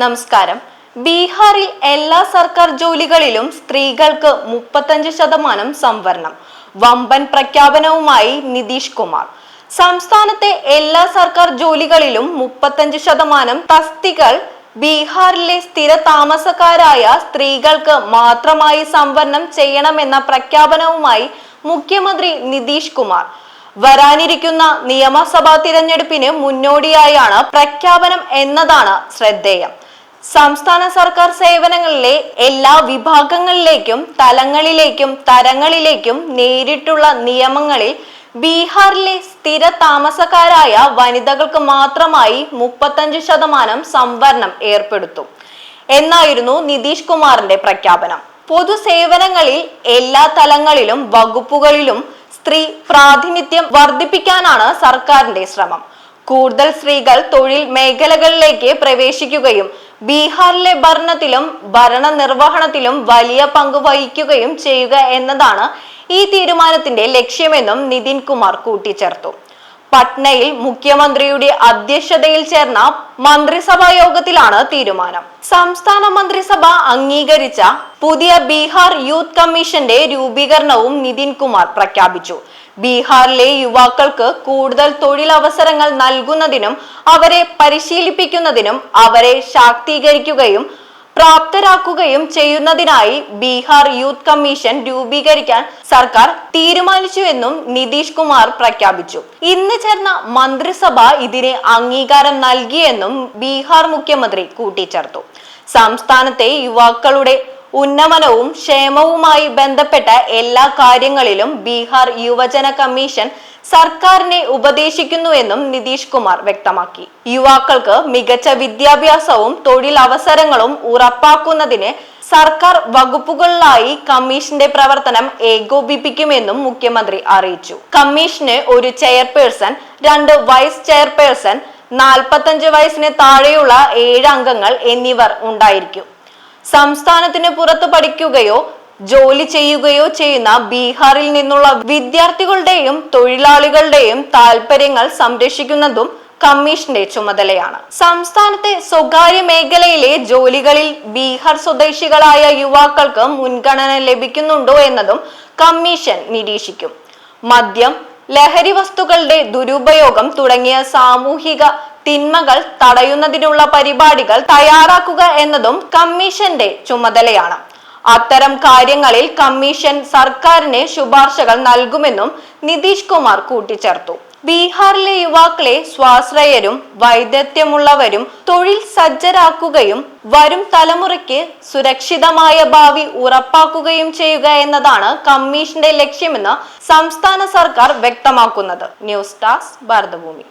നമസ്കാരം. ബീഹാറിൽ എല്ലാ സർക്കാർ ജോലികളിലും സ്ത്രീകൾക്ക് മുപ്പത്തഞ്ച് ശതമാനം സംവരണം. വമ്പൻ പ്രഖ്യാപനവുമായി നിതീഷ് കുമാർ. സംസ്ഥാനത്തെ എല്ലാ സർക്കാർ ജോലികളിലും മുപ്പത്തഞ്ച് ശതമാനം തസ്തികൾ ബീഹാറിലെ സ്ഥിര താമസക്കാരായ സ്ത്രീകൾക്ക് മാത്രമായി സംവരണം ചെയ്യണമെന്ന പ്രഖ്യാപനവുമായി മുഖ്യമന്ത്രി നിതീഷ് കുമാർ. വരാനിരിക്കുന്ന നിയമസഭാ തിരഞ്ഞെടുപ്പിന് മുന്നോടിയായാണ് പ്രഖ്യാപനം എന്നതാണ് ശ്രദ്ധേയം. സംസ്ഥാന സർക്കാർ സേവനങ്ങളിലെ എല്ലാ വിഭാഗങ്ങളിലേക്കും തലങ്ങളിലേക്കും തരങ്ങളിലേക്കും നേരിട്ടുള്ള നിയമങ്ങളിൽ ബീഹാറിലെ സ്ഥിര താമസക്കാരായ വനിതകൾക്ക് മാത്രമായി മുപ്പത്തഞ്ച് ശതമാനം സംവരണം ഏർപ്പെടുത്തും. എന്നായിരുന്നു നിതീഷ് കുമാറിന്റെ പ്രഖ്യാപനം. പൊതുസേവനങ്ങളിൽ എല്ലാ തലങ്ങളിലും വകുപ്പുകളിലും സ്ത്രീ പ്രാതിനിധ്യം വർദ്ധിപ്പിക്കാനാണ് സർക്കാരിന്റെ ശ്രമം. കൂടുതൽ സ്ത്രീകൾ തൊഴിൽ മേഖലകളിലേക്ക് പ്രവേശിക്കുകയും ബീഹാറിലെ ഭരണത്തിലും ഭരണ നിർവഹണത്തിലും വലിയ പങ്ക് വഹിക്കുകയും ചെയ്യുക എന്നതാണ് ഈ തീരുമാനത്തിന്റെ ലക്ഷ്യമെന്നും നിതിൻ കുമാർ കൂട്ടിച്ചേർത്തു. പട്നയിൽ മുഖ്യമന്ത്രിയുടെ അധ്യക്ഷതയിൽ ചേർന്ന മന്ത്രിസഭാ യോഗത്തിലാണ് തീരുമാനം. സംസ്ഥാന മന്ത്രിസഭ അംഗീകരിച്ച പുതിയ ബീഹാർ യൂത്ത് കമ്മീഷന്റെ രൂപീകരണവും നിതിൻ കുമാർ പ്രഖ്യാപിച്ചു. ബീഹാറിലെ യുവാക്കൾക്ക് കൂടുതൽ തൊഴിലവസരങ്ങൾ നൽകുന്നതിനും അവരെ പരിശീലിപ്പിക്കുന്നതിനും അവരെ ശാക്തീകരിക്കുകയും പ്രാപ്തരാക്കുകയും ചെയ്യുന്നതിനായി ബീഹാർ യൂത്ത് കമ്മീഷൻ രൂപീകരിക്കാൻ സർക്കാർ തീരുമാനിച്ചുവെന്നും നിതീഷ് കുമാർ പ്രഖ്യാപിച്ചു. ഇന്ന് ചേർന്ന മന്ത്രിസഭ ഇതിന് അംഗീകാരം നൽകിയെന്നും ബീഹാർ മുഖ്യമന്ത്രി കൂട്ടിച്ചേർത്തു. സംസ്ഥാനത്തെ യുവാക്കളുടെ ഉന്നമനവും ക്ഷേമവുമായി ബന്ധപ്പെട്ട എല്ലാ കാര്യങ്ങളിലും ബീഹാർ യുവജന കമ്മീഷൻ സർക്കാരിനെ ഉപദേശിക്കുന്നുവെന്നും നിതീഷ് കുമാർ വ്യക്തമാക്കി. യുവാക്കൾക്ക് മികച്ച വിദ്യാഭ്യാസവും തൊഴിലവസരങ്ങളും ഉറപ്പാക്കുന്നതിന് സർക്കാർ വകുപ്പുകളിലായി കമ്മീഷന്റെ പ്രവർത്തനം ഏകോപിപ്പിക്കുമെന്നും മുഖ്യമന്ത്രി അറിയിച്ചു. കമ്മീഷന് ഒരു ചെയർപേഴ്സൺ രണ്ട് വൈസ് ചെയർപേഴ്സൺ നാൽപ്പത്തഞ്ച് വയസ്സിന് താഴെയുള്ള ഏഴ് അംഗങ്ങൾ എന്നിവർ ഉണ്ടായിരിക്കും. സംസ്ഥാനത്തിന് പുറത്ത് പഠിക്കുകയോ ജോലി ചെയ്യുകയോ ചെയ്യുന്ന ബീഹാറിൽ നിന്നുള്ള വിദ്യാർത്ഥികളുടെയും തൊഴിലാളികളുടെയും താൽപര്യങ്ങൾ സംരക്ഷിക്കുന്നതും കമ്മീഷന്റെ ചുമതലയാണ്. സംസ്ഥാനത്തെ സ്വകാര്യ മേഖലയിലെ ജോലികളിൽ ബീഹാർ സ്വദേശികളായ യുവാക്കൾക്ക് മുൻഗണന ലഭിക്കുന്നുണ്ടോ എന്നതും കമ്മീഷൻ നിരീക്ഷിക്കും. മദ്യം ലഹരി വസ്തുക്കളുടെ ദുരുപയോഗം തുടങ്ങിയ സാമൂഹിക തിന്മകൾ തടയുന്നതിനുള്ള പരിപാടികൾ തയ്യാറാക്കുക എന്നതും കമ്മീഷന്റെ ചുമതലയാണ്. അത്തരം കാര്യങ്ങളിൽ കമ്മീഷൻ സർക്കാരിന് ശുപാർശകൾ നൽകുമെന്നും നിതീഷ് കുമാർ കൂട്ടിച്ചേർത്തു. ബീഹാറിലെ യുവാക്കളെ സ്വാശ്രയരും വൈദഗ്ധ്യമുള്ളവരും തൊഴിൽ സജ്ജരാക്കുകയും വരും തലമുറയ്ക്ക് സുരക്ഷിതമായ ഭാവി ഉറപ്പാക്കുകയും ചെയ്യുക എന്നതാണ് കമ്മീഷന്റെ ലക്ഷ്യമെന്ന് സംസ്ഥാന സർക്കാർ വ്യക്തമാക്കുന്നത്. News desk Bharatabhoomi.